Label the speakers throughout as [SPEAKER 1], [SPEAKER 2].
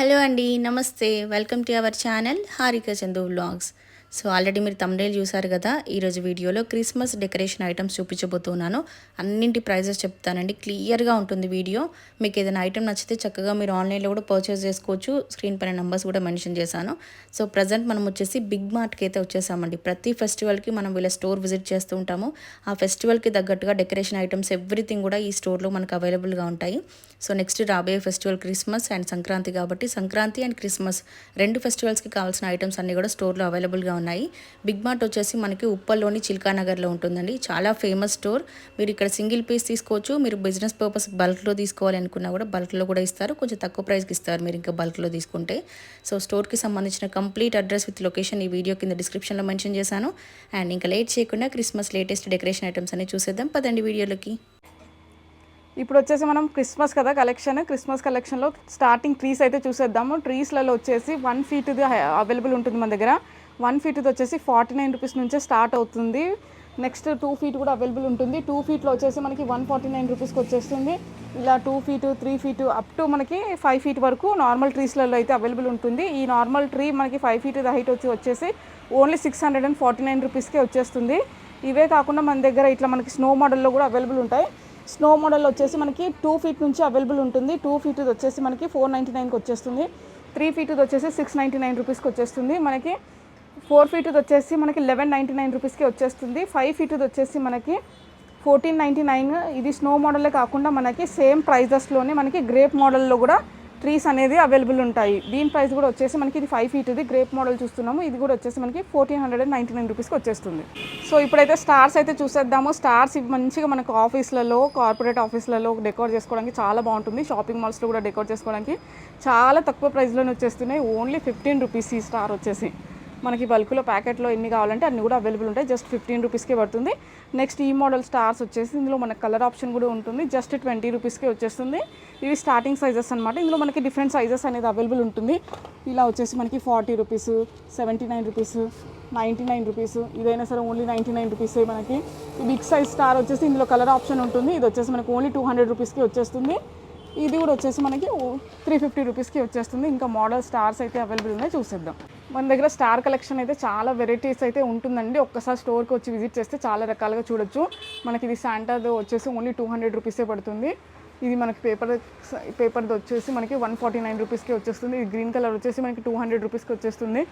[SPEAKER 1] Hello అండి నమస్తే. Welcome to our channel Harika Chandu vlogs. So already మీరు తమిళ చూసారు కదా ఈరోజు వీడియోలో క్రిస్మస్ డెకరేషన్ ఐటమ్స్ చూపించబోతున్నాను. అన్నింటి ప్రైజెస్ చెప్తానండి. క్లియర్గా ఉంటుంది వీడియో. మీకు ఏదైనా ఐటమ్ నచ్చితే చక్కగా మీరు ఆన్లైన్లో కూడా పర్చేస్ చేసుకోవచ్చు. స్క్రీన్ పైన నెంబర్స్ కూడా మెన్షన్ చేశాను. సో ప్రజెంట్ మనం వచ్చేసి బిగ్ మార్ట్కి అయితే వచ్చేసామండి. ప్రతి ఫెస్టివల్కి మనం వీళ్ళ స్టోర్ విజిట్ చేస్తూ ఉంటాము. ఆ ఫెస్టివల్కి తగ్గట్టుగా డెకరేషన్ ఐటమ్స్ ఎవ్రీథింగ్ కూడా ఈ స్టోర్లో మనకు అవైలబుల్గా ఉంటాయి. సో నెక్స్ట్ రాబోయే ఫెస్టివల్ క్రిస్మస్ అండ్ సంక్రాంతి కాబట్టి సంక్రాంతి అండ్ క్రిస్మస్ రెండు ఫెస్టివల్స్కి కావాల్సిన ఐటమ్స్ అన్నీ కూడా స్టోర్లో అవైలబుల్గా ఉన్నాయి. బిగ్ మార్ట్ వచ్చేసి మనకి ఉప్పల్లోని చిల్కానగర్లో ఉంటుందండి. చాలా ఫేమస్ స్టోర్ మీరు ఇక్కడ సింగిల్ పీస్ తీసుకోవచ్చు. మీరు బిజినెస్ పర్పస్ బల్క్లో తీసుకోవాలి అనుకున్నా కూడా బల్క్లో కూడా ఇస్తారు. కొంచెం తక్కువ ప్రైస్కి ఇస్తారు మీరు ఇంకా బల్క్లో తీసుకుంటే. సో స్టోర్కి సంబంధించిన కంప్లీట్ అడ్రస్ విత్ లొకేషన్ ఈ వీడియో కింద డిస్క్రిప్షన్లో మెన్షన్ చేశాను. అండ్ ఇంకా లేట్ చేయకుండా క్రిస్మస్ లేటెస్ట్ డెకరేషన్ ఐటమ్స్ అన్ని చూసేద్దాం. పదండి వీడియోలోకి.
[SPEAKER 2] ఇప్పుడు వచ్చేసి మనం క్రిస్మస్ కదా కలెక్షన్. క్రిస్మస్ కలెక్షన్లో స్టార్టింగ్ ట్రీస్ అయితే చూసేద్దాము. ట్రీస్లలో వచ్చేసి వన్ ఫీట్ది అవైలబుల్ ఉంటుంది మన దగ్గర. వన్ ఫీట్ది వచ్చేసి ఫార్టీ నైన్ రూపీస్ నుంచే స్టార్ట్ అవుతుంది. నెక్స్ట్ టూ ఫీట్ కూడా అవైలబుల్ ఉంటుంది. టూ ఫీట్లో వచ్చేసి మనకి వన్ ఫార్టీ నైన్ రూపీస్కి వచ్చేస్తుంది. ఇలా two feet three feet up to మనకి ఫైవ్ ఫీట్ వరకు నార్మల్ ట్రీస్లలో అయితే అవైలబుల్ ఉంటుంది. ఈ నార్మల్ ట్రీ మనకి ఫైవ్ ఫీట్ హైట్ వచ్చి వచ్చేసి only six hundred and forty nine రూపీస్కే వచ్చేస్తుంది. ఇవే కాకుండా మన దగ్గర ఇట్లా మనకి స్నో మోడల్లో కూడా అవైలబుల్ ఉంటాయి. స్నో మోడల్ వచ్చేసి మనకి టూ ఫీట్ నుంచి అవైలబుల్ ఉంటుంది. టూ ఫీట్ వచ్చేసి మనకి ఫోర్ నైంటీ నైన్కి వచ్చేస్తుంది. త్రీ ఫీట్ వచ్చేసి సిక్స్ నైంటీ నైన్ రూపీస్కి వచ్చేస్తుంది. మనకి ఫోర్ ఫీట్ వచ్చేసి మనకి లెవెన్ నైంటీ నైన్ రూపీస్కి వచ్చేస్తుంది. ఫైవ్ ఫీట్ వచ్చేసి మనకి ఫోర్టీన్ నైంటీ నైన్. ఇది స్నో మోడలే కాకుండా మనకి సేమ్ ప్రైజెస్లోనే మనకి గ్రేప్ మోడల్లో కూడా ట్రీస్ అనేది అవైలబుల్ ఉంటాయి. దీని ప్రైస్ కూడా వచ్చేసి మనకి ఇది ఫైవ్ ఫీట్ ఇది గ్రేప్ మోడల్ చూస్తున్నాము. ఇది కూడా వచ్చేసి మనకి fourteen hundred and ninety nine రూపీస్కి వచ్చేస్తుంది. సో ఇప్పుడైతే స్టార్స్ అయితే చూసేద్దాము. స్టార్స్ ఇవి మంచిగా మనకు ఆఫీస్లలో కార్పొరేట్ ఆఫీస్లలో డెకోర్ చేసుకోవడానికి చాలా బాగుంటుంది. షాపింగ్ మాల్స్లో కూడా డెకోర్ చేసుకోవడానికి చాలా తక్కువ ప్రైస్లోనే వచ్చేస్తున్నాయి. ఓన్లీ ఫిఫ్టీన్ రూపీస్ ఈ స్టార్ వచ్చేసి. మనకి బల్క్లో ప్యాకెట్లో ఎన్ని కావాలంటే అన్ని కూడా అవైలబుల్ ఉంటాయి. జస్ట్ ఫిఫ్టీన్ రూపీస్కే పడుతుంది. నెక్స్ట్ ఈ మోడల్ స్టార్స్ వచ్చేసి ఇందులో మనకి కలర్ ఆప్షన్ కూడా ఉంటుంది. జస్ట్ ట్వంటీ రూపీస్కే వచ్చేస్తుంది. ఇవి స్టార్టింగ్ సైజెస్ అనమాట ఇందులో మనకి డిఫరెంట్ సైజెస్ అనేది అవైలబుల్ ఉంటుంది. ఇలా వచ్చేసి మనకి forty rupees seventy nine rupees ninety nine rupees ఇదైనా సరే ఓన్లీ నైంటీ నైన్ రూపీస్ మనకి. ఈ బిగ్ సైజ్ స్టార్ వచ్చేసి ఇందులో కలర్ ఆప్షన్ ఉంటుంది. ఇది వచ్చేసి మనకి ఓన్లీ టూ హండ్రెడ్ రూపీస్కి వచ్చేస్తుంది. ఇది కూడా వచ్చేసి మనకి త్రీ ఫిఫ్టీ రూపీస్కి వచ్చేస్తుంది. ఇంకా మోడల్ స్టార్స్ అయితే అవైలబుల్ ఉన్నాయి. చూసేద్దాం. మన దగ్గర స్టార్ కలెక్షన్ అయితే చాలా వెరైటీస్ అయితే ఉంటుందండి. ఒక్కసారి స్టోర్కి వచ్చి విజిట్ చేస్తే చాలా రకాలుగా చూడొచ్చు. మనకి ఇది శాంటాది వచ్చేసి ఓన్లీ టూ హండ్రెడ్ రూపీసే పడుతుంది. ఇది మనకి పేపర్ పేపర్ది వచ్చేసి మనకి వన్ ఫార్టీ నైన్ రూపీస్కి వచ్చేస్తుంది. ఇది గ్రీన్ కలర్ వచ్చేసి మనకి టూ హండ్రెడ్ రూపీస్కి వచ్చేస్తుంది.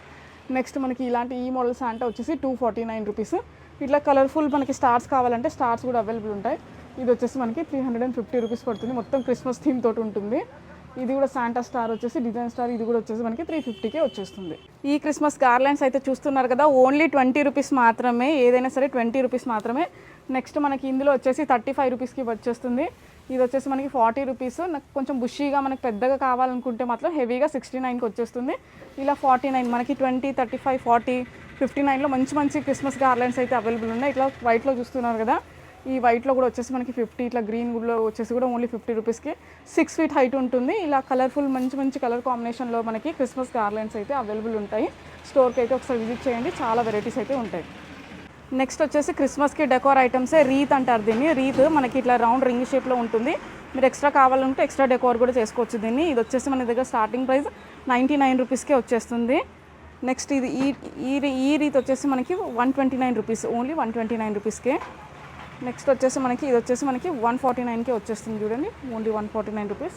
[SPEAKER 2] నెక్స్ట్ మనకి ఇలాంటి ఈ మోడల్ శాంటా వచ్చేసి టూ ఫార్టీ నైన్ రూపీస్. ఇట్లా కలర్ఫుల్ మనకి స్టార్స్ కావాలంటే స్టార్స్ కూడా అవైలబుల్ ఉంటాయి. ఇది వచ్చేసి మనకి three hundred and fifty rupees పడుతుంది. మొత్తం క్రిస్మస్ థీమ్ తోటి ఉంటుంది. ఇది కూడా శాంటా స్టార్ వచ్చేసి డిజైన్ స్టార్ ఇది కూడా వచ్చేసి మనకి త్రీ ఫిఫ్టీకే వచ్చేస్తుంది. ఈ క్రిస్మస్ గార్లైన్స్ అయితే చూస్తున్నారు కదా ఓన్లీ ట్వంటీ రూపీస్ మాత్రమే ఏదైనా సరే ట్వంటీ రూపీస్ మాత్రమే. నెక్స్ట్ మనకి ఇందులో వచ్చేసి థర్టీ ఫైవ్ రూపీస్కి వచ్చేస్తుంది. ఇది వచ్చేసి మనకి ఫార్టీ రూపీస్ నాకు కొంచెం బుషీగా మనకి పెద్దగా కావాలనుకుంటే మాత్రం హెవీగా సిక్స్టీ నైన్కి వచ్చేస్తుంది. ఇలా ఫార్టీ నైన్ మనకి twenty thirty five forty fifty నైన్లో మంచి మంచి క్రిస్మస్ గార్లైన్స్ అయితే అవైలబుల్ ఉన్నాయి. ఇట్లా వైట్లో చూస్తున్నారు కదా ఈ వైట్లో కూడా వచ్చేసి మనకి ఫిఫ్టీ ఇట్లా గ్రీన్ కూడా వచ్చేసి కూడా ఓన్లీ ఫిఫ్టీ రూపీస్కి సిక్స్ ఫీట్ హైట్ ఉంటుంది. ఇలా కలర్ఫుల్ మంచి మంచి కలర్ కాంబినేషన్లో మనకి క్రిస్మస్ గార్లెండ్స్ అయితే అవైలబుల్ ఉంటాయి. స్టోర్కి అయితే ఒకసారి విజిట్ చేయండి. చాలా వెరైటీస్ అయితే ఉంటాయి. నెక్స్ట్ వచ్చేసి క్రిస్మస్కి డెకోర్ ఐటమ్సే రీత్ అంటారు దీన్ని. రీత్ మనకి ఇట్లా రౌండ్ రింగ్ షేప్లో ఉంటుంది. మీరు ఎక్స్ట్రా కావాలంటే ఎక్స్ట్రా డెకోర్ కూడా చేసుకోవచ్చు దీన్ని. ఇది వచ్చేసి మన దగ్గర స్టార్టింగ్ ప్రైస్ నైంటీ నైన్ రూపీస్కే వచ్చేస్తుంది. నెక్స్ట్ ఇది ఈ ఈ ఈ రీత్ వచ్చేసి మనకి one twenty nine rupees only one twenty nine రూపీస్కే నెక్స్ట్ వచ్చేసి మనకి ఇది వచ్చేసి మనకి వన్ ఫార్టీ నైన్కే వచ్చేస్తుంది చూడండి. Only one forty nine rupees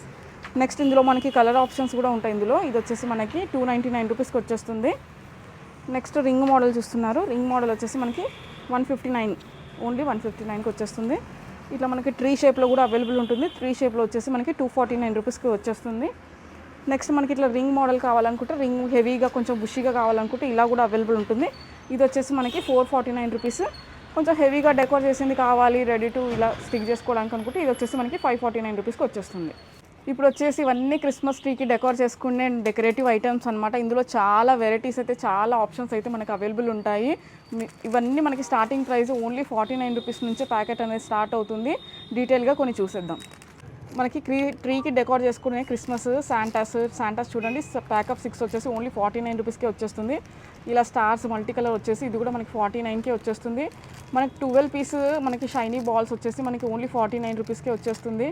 [SPEAKER 2] next ఇందులో మనకి కలర్ ఆప్షన్స్ కూడా ఉంటాయి ఇందులో. ఇది వచ్చేసి మనకి టూ నైంటీ నైన్ రూపీస్కి వచ్చేస్తుంది. నెక్స్ట్ రింగ్ మోడల్ చూస్తున్నారు. రింగ్ మోడల్ వచ్చేసి మనకి one fifty nine only one fifty నైన్కి వచ్చేస్తుంది. ఇట్లా మనకి ట్రీ షేప్లో కూడా అవైలబుల్ ఉంటుంది. త్రీ షేప్లో వచ్చేసి మనకి టూ ఫార్టీ నైన్ రూపీస్కి వచ్చేస్తుంది. నెక్స్ట్ మనకి ఇట్లా రింగ్ మోడల్ కావాలనుకుంటే రింగ్ హెవీగా కొంచెం బుషీగా కావాలనుకుంటే ఇలా కూడా అవైలబుల్ ఉంటుంది. ఇది వచ్చేసి మనకి ఫోర్ ఫార్టీ నైన్ రూపీస్ కొంచెం హెవీగా డెకోర్ చేసింది కావాలి రెడీ టు ఇలా స్టిక్ చేసుకోవడానికి అనుకుంటే ఇది వచ్చేసి మనకి ఫైవ్ ఫార్టీ నైన్ రూపీస్కి వచ్చేస్తుంది. ఇప్పుడు వచ్చేసి ఇవన్నీ క్రిస్మస్ ట్రీకి డెకోర్ చేసుకునే డెకరేటివ్ ఐటమ్స్ అనమాట ఇందులో చాలా వెరైటీస్ అయితే చాలా ఆప్షన్స్ అయితే మనకి అవైలబుల్ ఉంటాయి. ఇవన్నీ మనకి starting price only forty nine rupees నుంచే ప్యాకెట్ అనేది స్టార్ట్ అవుతుంది. డీటెయిల్గా కొన్ని చూసేద్దాం. మనకి క్రీ ట్రీకి డెకోర్ చేసుకునే క్రిస్మస్ శాంటాస్ శాంటాస్ చూడండి ప్యాక్ ఆఫ్ సిక్స్ వచ్చేసి ఓన్లీ ఫార్టీ నైన్ రూపీస్కే వచ్చేస్తుంది. ఇలా స్టార్స్ మల్టీ కలర్ వచ్చేసి ఇది కూడా మనకి ఫార్టీ నైన్కే వచ్చేస్తుంది. మనకి ట్వెల్వ్ పీస్ మనకి షైనీ బాల్స్ వచ్చేసి మనకి ఓన్లీ ఫార్టీ నైన్ రూపీస్కే వచ్చేస్తుంది.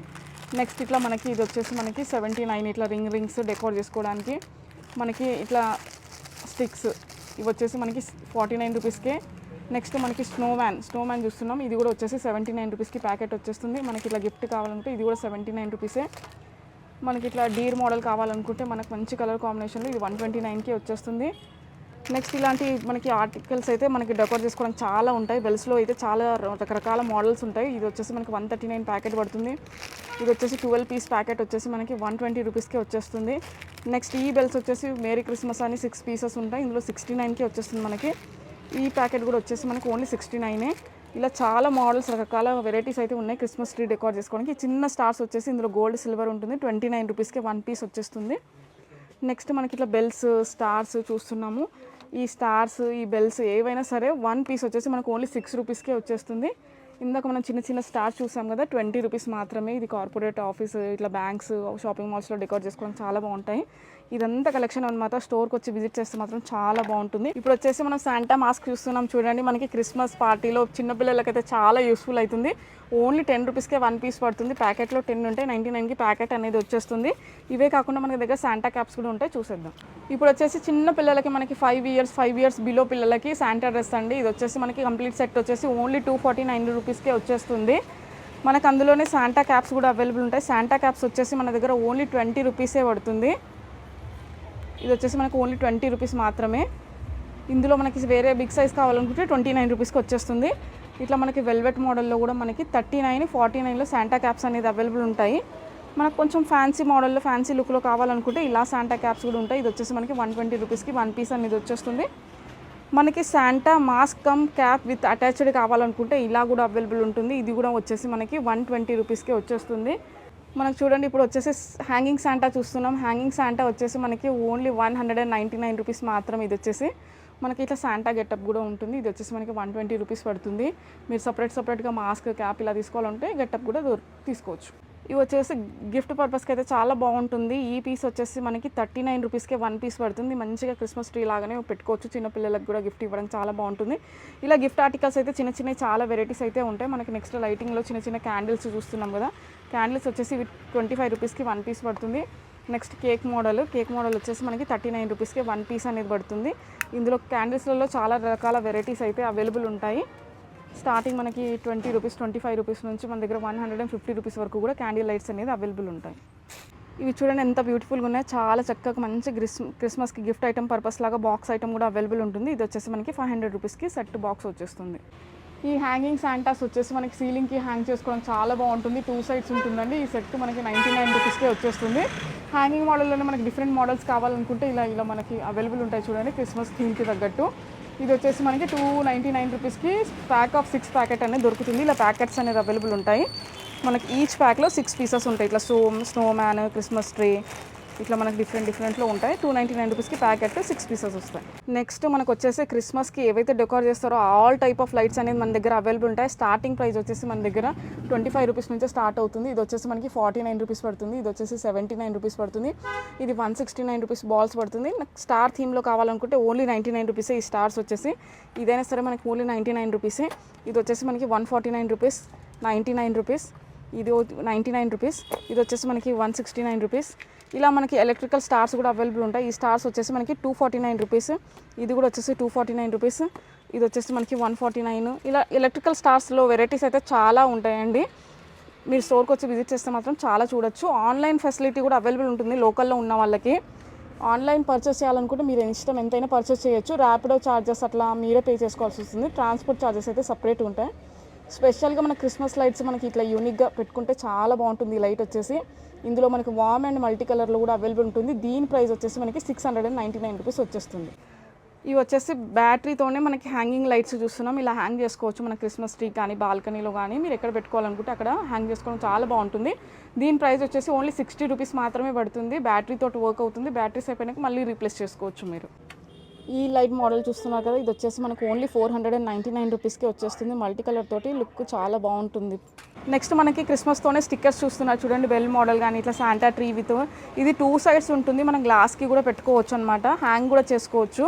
[SPEAKER 2] నెక్స్ట్ ఇట్లా మనకి ఇది వచ్చేసి మనకి సెవెంటీ నైన్ ఇట్లా రింగ్ రింగ్స్ డెకోర్ చేసుకోవడానికి మనకి ఇట్లా స్టిక్స్ ఇవి వచ్చేసి మనకి ఫార్టీ నైన్ రూపీస్కే నెక్స్ట్ మనకి స్నో మ్యాన్ స్నో మ్యాన్ చూస్తున్నాం. ఇది కూడా వచ్చేసి సెవెంటీ నైన్ రూపీస్కి ప్యాకెట్ వచ్చేస్తుంది. మనకి ఇట్లా గిఫ్ట్ కావాలంటే ఇది కూడా సెవెంటీ నైన్ రూపీసే. మనకి ఇట్లా డీర్ మోడల్ కావాలనుకుంటే మనకు మంచి కలర్ కాంబినేషన్లో ఇది వన్ ట్వంటీ నైన్కి వచ్చేస్తుంది. నెక్స్ట్ ఇలాంటి మనకి ఆర్టికల్స్ అయితే మనకి డెకోర్ చేసుకోవడానికి చాలా ఉంటాయి. బెల్స్లో అయితే చాలా రకరకాల మోడల్స్ ఉంటాయి. ఇది వచ్చేసి మనకి వన్ థర్టీ నైన్ ప్యాకెట్ పడుతుంది. ఇది వచ్చేసి ట్వెల్వ్ పీస్ ప్యాకెట్ వచ్చేసి మనకి వన్ ట్వంటీ రూపీస్కి వచ్చేస్తుంది. నెక్స్ట్ ఈ బెల్స్ వచ్చేసి మేరీ క్రిస్మస్ అని సిక్స్ పీసెస్ ఉంటాయి. ఇందులో సిక్స్టీ నైన్కి వచ్చేస్తుంది మనకి. ఈ ప్యాకెట్ కూడా వచ్చేసి మనకు ఓన్లీ సిక్స్టీ నైనే. ఇలా చాలా మోడల్స్ రకరకాల వెరైటీస్ అయితే ఉన్నాయి క్రిస్మస్ ట్రీ డెకోర్ చేసుకోవడానికి. చిన్న స్టార్స్ వచ్చేసి ఇందులో గోల్డ్ సిల్వర్ ఉంటుంది. ట్వంటీ నైన్ రూపీస్కి వన్ పీస్ వచ్చేస్తుంది. నెక్స్ట్ మనకి ఇట్లా బెల్స్ స్టార్స్ చూస్తున్నాము. ఈ స్టార్స్ ఈ బెల్స్ ఏవైనా సరే వన్ పీస్ వచ్చేసి మనకు ఓన్లీ సిక్స్ రూపీస్కే వచ్చేస్తుంది. ఇందాక మనం చిన్న చిన్న స్టార్స్ చూసాం కదా ట్వంటీ రూపీస్ మాత్రమే ఇది కార్పొరేట్ ఆఫీస్ ఇట్లా బ్యాంక్స్ షాపింగ్ మాల్స్లో డెకోర్ చేసుకోవడానికి చాలా బాగుంటాయి. ఇదంతా కలెక్షన్ అనమాట స్టోర్కి వచ్చి విజిట్ చేస్తే మాత్రం చాలా బాగుంటుంది. ఇప్పుడు వచ్చేసి మనం శాంటా మాస్క్ చూస్తున్నాం చూడండి. మనకి క్రిస్మస్ పార్టీలో చిన్నపిల్లలకైతే చాలా యూస్ఫుల్ అవుతుంది ఓన్లీ టెన్ రూపీస్కే వన్ పీస్ పడుతుంది. ప్యాకెట్లో టెన్ ఉంటాయి నైంటీ నైన్కి ప్యాకెట్ అనేది వచ్చేస్తుంది. ఇవే కాకుండా మనకి దగ్గర శాంటా క్యాప్స్ కూడా ఉంటాయి చూసేద్దాం. ఇప్పుడు వచ్చేసి చిన్న పిల్లలకి మనకి five years five years below పిల్లలకి శాంటా డ్రెస్ అండి. ఇది వచ్చేసి మనకి కంప్లీట్ సెట్ వచ్చేసి ఓన్లీ టూ ఫార్టీ నైన్ రూపీస్కే వచ్చేస్తుంది. మనకు అందులోనే శాంటా క్యాప్స్ కూడా అవైలబుల్ ఉంటాయి. శాంటా క్యాప్స్ వచ్చేసి మన దగ్గర ఓన్లీ ట్వంటీ రూపీసే పడుతుంది. ఇది వచ్చేసి మనకు ఓన్లీ ట్వంటీ రూపీస్ మాత్రమే. ఇందులో మనకి వేరే బిగ్ సైజ్ కావాలనుకుంటే ట్వంటీ నైన్ రూపీస్కి వచ్చేస్తుంది. ఇట్లా మనకి వెల్వెట్ మోడల్లో కూడా మనకి థర్టీ నైన్ ఫార్టీ నైన్లో శాంటా క్యాప్స్ అనేది అవైలబుల్ ఉంటాయి. మనకు కొంచెం ఫ్యాన్సీ మోడల్లో ఫ్యాన్సీ లుక్లో కావాలనుకుంటే ఇలా శాంటా క్యాప్స్ కూడా ఉంటాయి. ఇది వచ్చేసి మనకి వన్ ట్వంటీ రూపీస్కి వన్ పీస్ అనేది వచ్చేస్తుంది. మనకి Santa mask cum cap with attached కావాలనుకుంటే ఇలా కూడా అవైలబుల్ ఉంటుంది. ఇది కూడా వచ్చేసి మనకి వన్ ట్వంటీ రూపీస్కి వచ్చేస్తుంది. మనకు చూడండి ఇప్పుడు వచ్చేసి హ్యాంగింగ్ శాంటా చూస్తున్నాం. హ్యాంగింగ్ శాంటా వచ్చేసి మనకి only one hundred and ninety nine rupees మాత్రం ఇది వచ్చేసి. మనకి ఇట్లా శాంటా గెటప్ కూడా ఉంటుంది. ఇది వచ్చేసి మనకి వన్ ట్వంటీ రూపీస్ పడుతుంది. మీరు సపరేట్ సపరేట్గా మాస్క్ క్యాప్ ఇలా తీసుకోవాలంటే గెటప్ కూడా తీసుకోవచ్చు. ఇవి వచ్చేసి గిఫ్ట్ పర్పస్కి అయితే చాలా బాగుంటుంది. ఈ పీస్ వచ్చేసి మనకి థర్టీ నైన్ రూపీస్కే వన్ పీస్ పడుతుంది. మంచిగా క్రిస్మస్ ట్రీ లాగానే పెట్టుకోవచ్చు. చిన్నపిల్లలకు కూడా గిఫ్ట్ ఇవ్వడానికి చాలా బాగుంటుంది. ఇలా గిఫ్ట్ ఆర్టికల్స్ అయితే చిన్న చిన్న చాలా వెరైటీస్ అయితే ఉంటాయి. మనకి నెక్స్ట్ లైటింగ్లో చిన్న చిన్న క్యాండిల్స్ చూస్తున్నాం కదా. క్యాండిల్స్ వచ్చేసి ఇవి ట్వంటీ ఫైవ్ రూపీస్కి వన్ పీస్ పడుతుంది. Next cake model cake model వచ్చేసి మనకి థర్టీ నైన్ రూపీస్కి వన్ పీస్ అనేది పడుతుంది. ఇందులో క్యాండిల్స్లలో చాలా రకాల వెరైటీస్ అయితే అవైలబుల్ ఉంటాయి. స్టార్టింగ్ మనకి twenty rupees twenty five rupees నుంచి మన దగ్గర one hundred and fifty rupees వరకు కూడా క్యాండిల్ లైట్స్ అనేది అవైలబుల్ ఉంటాయి. ఇవి చూడండి ఎంత బ్యూటిఫుల్గా ఉన్నాయో. చాలా చక్కగా మంచి క్రిస్ క్రిస్మస్కి గిఫ్ట్ ఐటమ్ పర్పస్ లాగా బాక్స్ ఐటమ్ కూడా అవైలబుల్ ఉంటుంది. ఇది వచ్చేసి మనకి ఫైవ్ హండ్రెడ్ రూపీస్కి సెట్ బాక్స్ వచ్చేస్తుంది. ఈ హ్యాంగింగ్ శాంటాస్ వచ్చేసి మనకి సీలింగ్కి హ్యాంగ్ చేసుకోవడం చాలా బాగుంటుంది. టూ సైడ్స్ ఉంటుందండి. ఈ సెట్ మనకి నైంటీ నైన్ రూపీస్కే వచ్చేస్తుంది. హ్యాంగింగ్ మోడల్లోనే మనకి డిఫరెంట్ మోడల్స్ కావాలనుకుంటే ఇలా ఇలా మనకి అవైలబుల్ ఉంటాయి చూడండి. క్రిస్మస్ థీమ్కి తగ్గట్టు. ఇది వచ్చేసి మనకి టూ నైంటీ నైన్ రూపీస్కి ప్యాక్ ఆఫ్ సిక్స్ ప్యాకెట్ అనేది దొరుకుతుంది. ఇలా ప్యాకెట్స్ అనేది అవైలబుల్ ఉంటాయి. మనకి ఈచ్ ప్యాక్లో సిక్స్ పీసెస్ ఉంటాయి. ఇట్లా స్టో స్నో మ్యాన్ క్రిస్మస్ ట్రీ ఇట్లా మనకి డిఫరెంట్ డిఫరెంట్లో ఉంటాయి. టూ నైంటీ నైన్ రూపీస్కి ప్యాకెట్ సిక్స్ పీసెస్ వస్తాయి. నెక్స్ట్ మనకు వచ్చేసి క్రిస్మస్కి ఏవైతే డెకోర్ చేస్తారో ఆల్ టైప్ ఆఫ్ లైట్స్ అనేది మన దగ్గర అవైలబుల్ ఉంటాయి. స్టార్టింగ్ ప్రైస్ వచ్చేసి మన దగ్గర ట్వంటీ ఫైవ్ రూపీస్ నుంచి స్టార్ట్ అవుతుంది. ఇది వచ్చేసి మనకి ఫార్టీ నైన్ రూపీస్ పడుతుంది. ఇది వచ్చేసి సెవెంటీ నైన్ రూపీస్ పడుతుంది. ఇది one sixty nine rupees balls పడుతుంది నాకు స్టార్ థీమ్లో కావాలనుకుంటే ఓన్లీ నైంటీ నైన్ రూపీసే ఈ స్టార్స్ వచ్చేసి. ఇదైనా సరే మనకి ఓన్లీ నైంటీ నైన్ రూపీసే ఇది వచ్చేసి మనకి one forty nine rupees ninety nine rupees ఇది నైంటీ నైన్ రూపీస్. ఇది వచ్చేసి మనకి వన్ సిక్స్టీ నైన్ రూపీస్. ఇలా మనకి ఎలక్ట్రికల్ స్టార్స్ కూడా అవైలబుల్ ఉంటాయి. ఈ స్టార్స్ వచ్చేసి మనకి టూ ఫార్టీ నైన్ రూపీస్. ఇది కూడా వచ్చేసి టూ ఫార్టీ నైన్ రూపీస్. ఇది వచ్చేసి మనకి వన్ ఫార్టీ నైన్ ఇలా ఎలక్ట్రికల్ స్టార్స్లో వెరైటీస్ అయితే చాలా ఉంటాయండి. మీరు స్టోర్కి వచ్చి విజిట్ చేస్తే మాత్రం చాలా చూడొచ్చు. ఆన్లైన్ ఫెసిలిటీ కూడా అవైలబుల్ ఉంటుంది లోకల్లో ఉన్న వాళ్ళకి. ఆన్లైన్ పర్చేస్ చేయాలనుకుంటే మీరు ఇష్టం ఎంతైనా పర్చేస్ చేయొచ్చు. ర్యాపిడో ఛార్జెస్ అట్లా మీరే పే చేసుకోవాల్సి వస్తుంది. ట్రాన్స్పోర్ట్ ఛార్జెస్ అయితే సపరేట్ ఉంటాయి. స్పెషల్గా మన క్రిస్మస్ లైట్స్ మనకి ఇట్లా యూనిక్గా పెట్టుకుంటే చాలా బాగుంటుంది ఈ లైట్ వచ్చేసి. ఇందులో మనకి వామ్ అండ్ మల్టీ కలర్లో కూడా అవైలబుల్ ఉంటుంది. దీని ప్రైస్ వచ్చేసి మనకి six hundred and ninety nine rupees వచ్చేస్తుంది. ఇవి వచ్చేసి బ్యాటరీతోనే మనకి హ్యాంగింగ్ లైట్స్ చూస్తున్నాం. ఇలా హ్యాంగ్ చేసుకోవచ్చు మన క్రిస్మస్ ట్రీ కానీ బాల్కనీలో కానీ. మీరు ఎక్కడ పెట్టుకోవాలనుకుంటే అక్కడ హ్యాంగ్ చేసుకోవడం చాలా బాగుంటుంది. దీని ప్రైస్ వచ్చేసి ఓన్లీ సిక్స్టీ రూపీస్ మాత్రమే పడుతుంది. బ్యాటరీతో వర్క్ అవుతుంది. బ్యాటరీస్ అయిపోయినాక మళ్ళీ రీప్లేస్ చేసుకోవచ్చు మీరు. ఈ లైట్ మోడల్ చూస్తున్నారు కదా ఇది వచ్చేసి మనకు only four hundred and ninety nine రూపీస్కి వచ్చేస్తుంది. మల్టీ కలర్ తోటి లుక్ చాలా బాగుంటుంది. నెక్స్ట్ మనకి క్రిస్మస్తోనే స్టిక్కర్స్ చూస్తున్నారు చూడండి బెల్ మోడల్ కానీ ఇట్లా శాంటా ట్రీ విత్ ఇది టూ సైడ్స్ ఉంటుంది. మనం గ్లాస్కి కూడా పెట్టుకోవచ్చు అనమాట హ్యాంగ్ కూడా చేసుకోవచ్చు.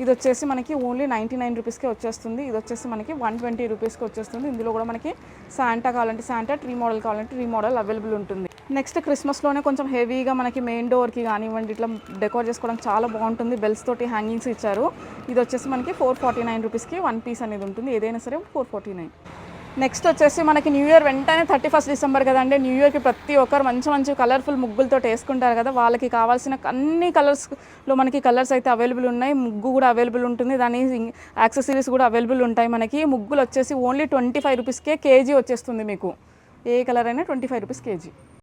[SPEAKER 2] ఇది వచ్చేసి మనకి ఓన్లీ నైంటీ నైన్ రూపీస్కే వచ్చేస్తుంది. ఇది వచ్చేసి మనకి వన్ ట్వంటీ రూపీస్కి వచ్చేస్తుంది. ఇందులో కూడా మనకి శాంటా కావాలంటే శాంటా ట్రీ మోడల్ కావాలంటే ట్రీ మోడల్ అవైలబుల్ ఉంటుంది. నెక్స్ట్ క్రిస్మస్లోనే కొంచెం హెవీగా మనకి మెయిన్ డోర్కి కానివ్వండి ఇట్లా డెకోర్ చేసుకోవడానికి చాలా బాగుంటుంది. బెల్స్ తోటి హ్యాంగింగ్స్ ఇచ్చారు. ఇది వచ్చేసి మనకి ఫోర్ ఫార్టీ నైన్ రూపీస్కి వన్ పీస్ అనేది ఉంటుంది. ఏదైనా సరే ఫోర్ ఫార్టీ నైన్. నెక్స్ట్ వచ్చేసి మనకి న్యూ ఇయర్ వెంటనే థర్టీ ఫస్ట్ డిసెంబర్ కదండి. న్యూ ఇయర్కి ప్రతి ఒక్కరు మంచి మంచి కలర్ఫుల్ ముగ్గులతో వేసుకుంటారు కదా. వాళ్ళకి కావాల్సిన అన్ని కలర్స్లో మనకి కలర్స్ అయితే అవైలబుల్ ఉన్నాయి. ముగ్గు కూడా అవైలబుల్ ఉంటుంది. దాని యాక్సెసరీస్ కూడా అవైలబుల్ ఉంటాయి మనకి. ముగ్గులు వచ్చేసి ఓన్లీ ట్వంటీ ఫైవ్ రూపీస్కే కేజీ వచ్చేస్తుంది మీకు. ఏ కలర్ అయినా ట్వంటీ ఫైవ్ రూపీస్ కేజీ.